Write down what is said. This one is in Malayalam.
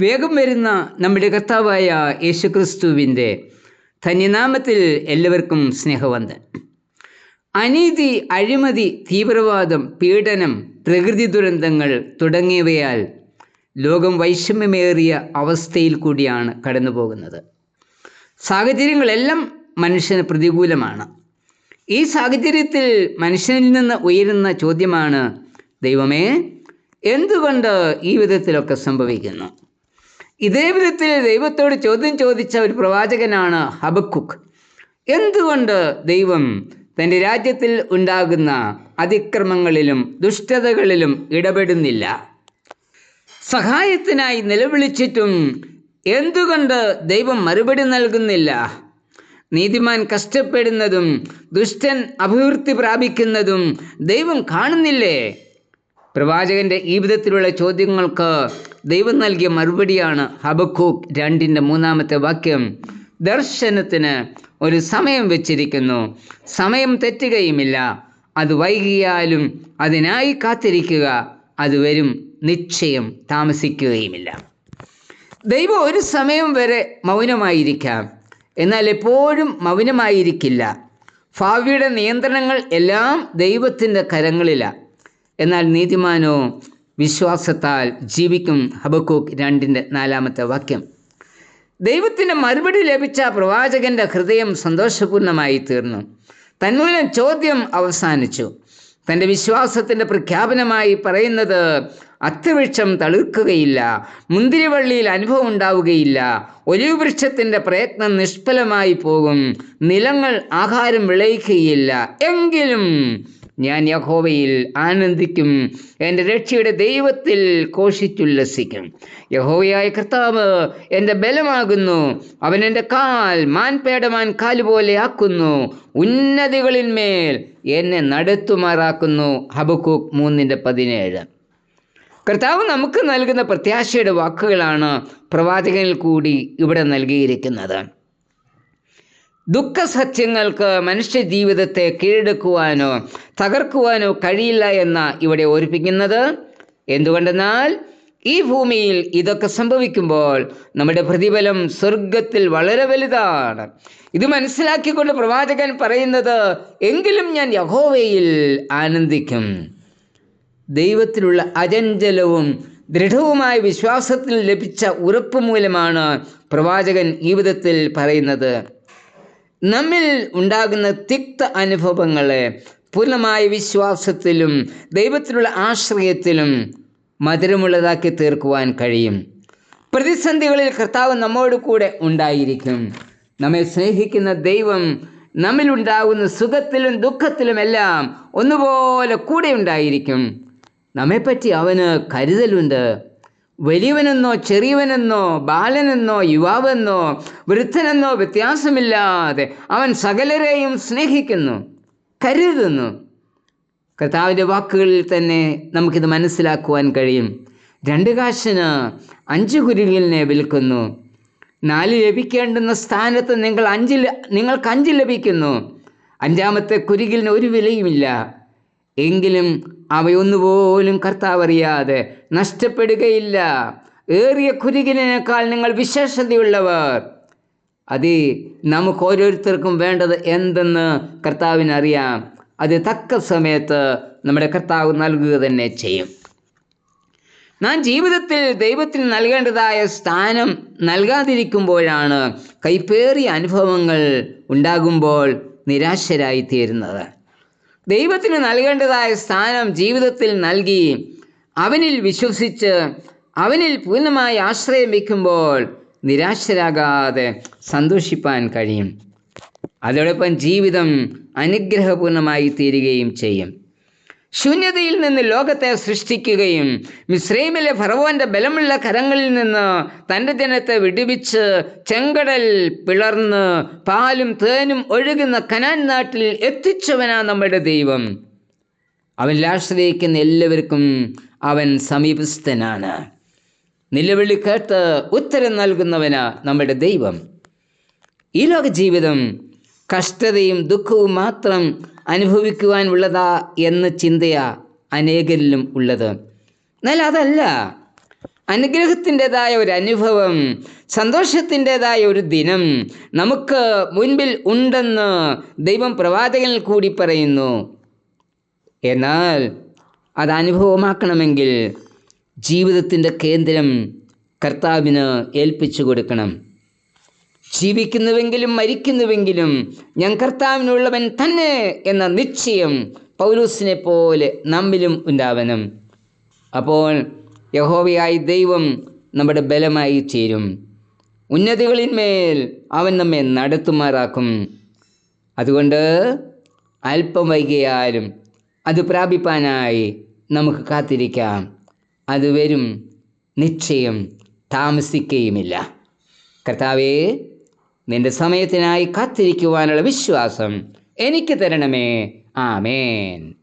വേഗം വരുന്ന നമ്മുടെ കർത്താവായ യേശുക്രിസ്തുവിന്റെ ധന്യനാമത്തിൽ എല്ലാവർക്കും സ്നേഹവന്ദൻ അനീതി അഴിമതി തീവ്രവാദം പീഡനം പ്രകൃതി ദുരന്തങ്ങൾ തുടങ്ങിയവയാൽ ലോകം വൈഷമ്യമേറിയ അവസ്ഥയിൽ കൂടിയാണ് കടന്നു പോകുന്നത് സാഹചര്യങ്ങളെല്ലാം മനുഷ്യന് പ്രതികൂലമാണ്. ഈ സാഹചര്യത്തിൽ മനുഷ്യനിൽ നിന്ന് ഉയരുന്ന ചോദ്യമാണ് ദൈവമേ എന്തുകൊണ്ട് ഈ വിധത്തിലൊക്കെ സംഭവിക്കുന്നു? ഇതേ വിധത്തിൽ ദൈവത്തോട് ചോദ്യം ചോദിച്ച ഒരു പ്രവാചകനാണ് ഹബക്കുക്ക്. എന്തുകൊണ്ട് ദൈവം തന്റെ രാജ്യത്തിൽ ഉണ്ടാകുന്ന അതിക്രമങ്ങളിലും ദുഷ്ടതകളിലും ഇടപെടുന്നില്ല? സഹായത്തിനായി നിലവിളിച്ചിട്ടും എന്തുകൊണ്ട് ദൈവം മറുപടി നൽകുന്നില്ല? നീതിമാൻ കഷ്ടപ്പെടുന്നതും ദുഷ്ടൻ അഭിവൃദ്ധി പ്രാപിക്കുന്നതും ദൈവം കാണുന്നില്ലേ? പ്രവാചകന്റെ ഈ വിധത്തിലുള്ള ചോദ്യങ്ങൾക്ക് ദൈവം നൽകിയ മറുപടിയാണ് ഹബക്കൂക്ക് രണ്ടിന്റെ മൂന്നാമത്തെ വാക്യം. ദർശനത്തിന് ഒരു സമയം വെച്ചിരിക്കുന്നു. സമയം തെറ്റുകയുമില്ല. അത് വൈകിയാലും അതിനായി കാത്തിരിക്കുക. അത് വരും നിശ്ചയം താമസിക്കുകയുമില്ല. ദൈവം ഒരു സമയം വരെ മൗനമായിരിക്കാം. എന്നാൽ എപ്പോഴും മൗനമായിരിക്കില്ല. ഭാവിയുടെ നിയന്ത്രണങ്ങൾ എല്ലാം ദൈവത്തിന്റെ കരങ്ങളിലാണ് എന്നാൽ നീതിമാനോ വിശ്വാസത്താൽ ജീവിക്കും ഹബക്കൂക്ക് രണ്ടിന്റെ നാലാമത്തെ വാക്യം. ദൈവത്തിന്റെ മറുപടി ലഭിച്ച പ്രവാചകന്റെ ഹൃദയം സന്തോഷപൂർണമായി തീർന്നു. തന്മൂലം ചോദ്യം അവസാനിച്ചു. തന്റെ വിശ്വാസത്തിന്റെ പ്രഖ്യാപനമായി പറയുന്നത് അത്യവൃക്ഷം തളിർക്കുകയില്ല മുന്തിരിവള്ളിയിൽ അനുഭവം ഉണ്ടാവുകയില്ല ഒലിവ് വൃക്ഷത്തിന്റെ പ്രയത്നം നിഷ്ഫലമായി പോകും നിലങ്ങൾ ആഹാരം വിളയിക്കുകയില്ല എങ്കിലും ഞാൻ യഹോവയിൽ ആനന്ദിക്കും. എന്റെ രക്ഷയുടെ ദൈവത്തിൽ കോഷിച്ചുല്ലസിക്കും യഹോവയായ കർത്താവ് എന്റെ ബലമാകുന്നു. അവൻ എന്റെ കാൽ മാൻപേടമാൻ കാലുപോലെ ആക്കുന്നു. ഉന്നതികളിന്മേൽ എന്നെ നടത്തുമാറാക്കുന്നു. ഹബക്കൂക്ക് മൂന്നിന്റെ പതിനേഴ്. കർത്താവ് നമുക്ക് നൽകുന്ന പ്രത്യാശയുടെ വാക്കുകളാണ് പ്രവാചകനിൽ കൂടി ഇവിടെ നൽകിയിരിക്കുന്നത്. ദുഃഖസത്യങ്ങൾക്ക് മനുഷ്യ ജീവിതത്തെ കീഴടക്കുവാനോ തകർക്കുവാനോ കഴിയില്ല എന്ന ഇവിടെ ഓർപ്പിക്കുന്നത്. എന്തുകൊണ്ടെന്നാൽ ഈ ഭൂമിയിൽ ഇതൊക്കെ സംഭവിക്കുമ്പോൾ നമ്മുടെ പ്രതിഫലം സ്വർഗത്തിൽ വളരെ വലുതാണ്. ഇത് മനസ്സിലാക്കിക്കൊണ്ട് പ്രവാചകൻ പറയുന്നത് എങ്കിലും ഞാൻ യഹോവയിൽ ആനന്ദിക്കും. ദൈവത്തിലുള്ള അചഞ്ചലവും ദൃഢവുമായ വിശ്വാസത്തിൽ ലഭിച്ച ഉറപ്പ് മൂലമാണ് പ്രവാചകൻ ഈ വിധത്തിൽ പറയുന്നത്. നമ്മിൽ ഉണ്ടാകുന്ന തിക്ത അനുഭവങ്ങളെ പൂർണമായ വിശ്വാസത്തിലും ദൈവത്തിലുള്ള ആശ്രയത്തിലും മധുരമുള്ളതാക്കി തീർക്കുവാൻ കഴിയും. പ്രതിസന്ധികളിൽ കർത്താവ് നമ്മോട് കൂടെ ഉണ്ടായിരിക്കും. നമ്മെ സ്നേഹിക്കുന്ന ദൈവം നമ്മിലുണ്ടാകുന്ന സുഖത്തിലും ദുഃഖത്തിലുമെല്ലാം ഒന്നുപോലെ കൂടെ ഉണ്ടായിരിക്കും. നമ്മെപ്പറ്റി അവന് കരുതലുണ്ട്. വലിയവനെന്നോ ചെറിയവനെന്നോ ബാലനെന്നോ യുവാവെന്നോ വൃദ്ധനെന്നോ വ്യത്യാസമില്ലാതെ അവൻ സകലരെയും സ്നേഹിക്കുന്നു കരുതുന്നു. കർത്താവിന്റെ വാക്കുകളിൽ തന്നെ നമുക്കിത് മനസ്സിലാക്കുവാൻ കഴിയും. രണ്ട് കാശിന് അഞ്ച് കുരുകിലിനെ വിൽക്കുന്നു. നാല് ലഭിക്കേണ്ടുന്ന സ്ഥാനത്ത് നിങ്ങൾ അഞ്ചിൽ നിങ്ങൾക്ക് അഞ്ച് ലഭിക്കുന്നു. അഞ്ചാമത്തെ കുരുകിലിന് ഒരു വിലയുമില്ല. എങ്കിലും അവയൊന്നുപോലും കർത്താവ് അറിയാതെ നഷ്ടപ്പെടുകയില്ല. ഏറിയ കുരുകിനേക്കാൾ നിങ്ങൾ വിശേഷതയുള്ളവർ. അത് നമുക്ക് ഓരോരുത്തർക്കും വേണ്ടത് എന്തെന്ന് കർത്താവിനറിയാം. അത് തക്ക സമയത്ത് നമ്മുടെ കർത്താവ് നൽകുക തന്നെ ചെയ്യും. നാം ജീവിതത്തിൽ ദൈവത്തിന് നൽകേണ്ടതായ സ്ഥാനം നൽകാതിരിക്കുമ്പോഴാണ് കൈപ്പേറിയ അനുഭവങ്ങൾ ഉണ്ടാകുമ്പോൾ നിരാശരായി തീരുന്നത് ദൈവത്തിന് നൽകേണ്ടതായ സ്ഥാനം ജീവിതത്തിൽ നൽകി അവനിൽ വിശ്വസിച്ച് അവനിൽ പൂർണമായി ആശ്രയം വയ്ക്കുമ്പോൾ നിരാശരാകാതെ സന്തോഷിപ്പാൻ കഴിയും. അതോടൊപ്പം ജീവിതം അനുഗ്രഹപൂർണമായി തീരുകയും ചെയ്യും. ശൂന്യതയിൽ നിന്ന് ലോകത്തെ സൃഷ്ടിക്കുകയും മിശ്രൈമിലെ ഫറവോന്റെ ബലമുള്ള കരങ്ങളിൽ നിന്ന് തന്റെ ജനത്തെ വിടുവിച്ച് ചെങ്കടൽ പിളർന്ന് പാലും തേനും ഒഴുകുന്ന കനാൻ നാട്ടിൽ എത്തിച്ചവനാ നമ്മുടെ ദൈവം. അവനിൽ ആശ്രയിക്കുന്ന എല്ലാവർക്കും അവൻ സമീപസ്ഥനാണ്. നിലവിളി കേട്ട് ഉത്തരം നൽകുന്നവനാ നമ്മുടെ ദൈവം. ഈ ലോക ജീവിതം കഷ്ടതയും ദുഃഖവും മാത്രം അനുഭവിക്കുവാനുള്ളതാ എന്ന ചിന്തയാ അനേകരിലും ഉള്ളത്. എന്നാൽ അതല്ല. അനുഗ്രഹത്തിന്റെതായ ഒരു അനുഭവം സന്തോഷത്തിന്റെതായ ഒരു ദിനം നമുക്ക് മുൻപിൽ ഉണ്ടെന്ന് ദൈവം പ്രവാചകനിൽ കൂടി പറയുന്നു. എന്നാൽ അത് അനുഭവമാക്കണമെങ്കിൽ ജീവിതത്തിന്റെ കേന്ദ്രം കർത്താവിന് ഏൽപ്പിച്ചു കൊടുക്കണം. ജീവിക്കുന്നുവെങ്കിലും മരിക്കുന്നുവെങ്കിലും ഞാൻ കർത്താവിനുള്ളവൻ തന്നെ എന്ന നിശ്ചയം പൗലൂസിനെ പോലെ നമ്മിലും ഉണ്ടാവണം. അപ്പോൾ യഹോവയായി ദൈവം നമ്മുടെ ബലമായി ചേരും. ഉന്നതികളിന്മേൽ അവൻ നമ്മെ നടത്തുമാറാക്കും. അതുകൊണ്ട് അല്പം വൈകിയാലും അത് പ്രാപിപ്പാനായി നമുക്ക് കാത്തിരിക്കാം. അത് വരും. നിശ്ചയം താമസിക്കുകയുമില്ല കർത്താവേ നിന്റെ സമയത്തിനായി കാത്തിരിക്കുവാനുള്ള വിശ്വാസം എനിക്ക് തരണമേ. ആമേൻ.